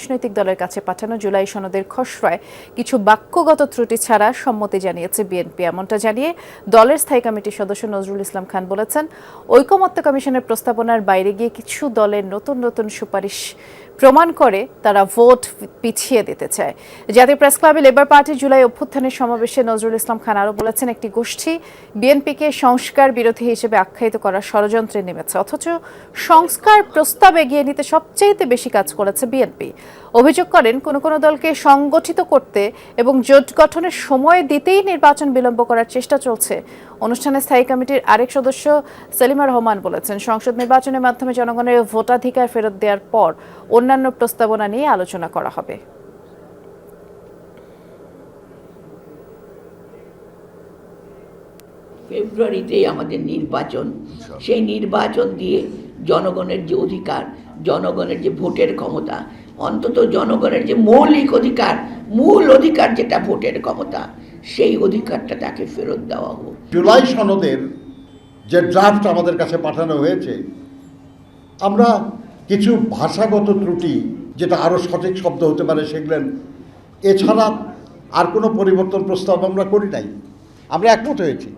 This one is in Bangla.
রাজনৈতিক দলের কাছে পাঠানো জুলাই সনদের খসড়ায় কিছু বাক্যগত ত্রুটি ছাড়া সম্মতি জানিয়েছে বিএনপি। এমনটা জানিয়ে দলের স্থায়ী কমিটির সদস্য নজরুল ইসলাম খান বলেছেন, ঐকমত্য কমিশনের প্রস্তাবনার বাইরে গিয়ে কিছু দলের নতুন নতুন সুপারিশ প্রমাণ করে তারা ভোট পিছিয়ে দিতে চায়। জাতীয় প্রেস ক্লাবে লেবার পার্টি জুলাই অভ্যুত্থানের সমাবেশে নজরুল ইসলাম খান আরও বলেছেন, একটি গোষ্ঠী বিএনপিকে সংস্কার বিরোধী হিসেবে আখ্যায়িত করার ষড়যন্ত্রে নেমেছে, অথচ সংস্কার প্রস্তাব এগিয়ে নিতে সবচেয়ে বেশি কাজ করেছে বিএনপি। অভিযোগ করেন, কোনো কোনো দলকে সংগঠিত করতে এবং জোট গঠনের সময় দিতেই নির্বাচন বিলম্ব করার চেষ্টা চলছে। অনুষ্ঠানে স্থায়ী কমিটির আরেক সদস্য সেলিমা রহমান বলেছেন, সংসদ নির্বাচনের মাধ্যমে জনগণের ভোটাধিকার ফেরত দেওয়ার পর অন্যান্য প্রস্তাবনা নিয়ে আলোচনা করা হবে। ফেব্রুয়ারিতেই আমাদের নির্বাচন। সেই নির্বাচন দিয়ে জনগণের যে অধিকার জনগণের যে ভোটের ক্ষমতা অন্তত জনগণের যে মৌলিক অধিকার মূল অধিকার যেটা ভোটের ক্ষমতা সেই অধিকারটা তাকে ফেরত দেওয়া হোক। জুলাই সনদের যে ড্রাফট আমাদের কাছে পাঠানো হয়েছে আমরা কিছু ভাষাগত ত্রুটি, যেটা আরও সঠিক শব্দ হতে পারে, সেগুলেন। এছাড়া আর কোনো পরিবর্তন প্রস্তাব আমরা করি নাই। আমরা একমত হয়েছি।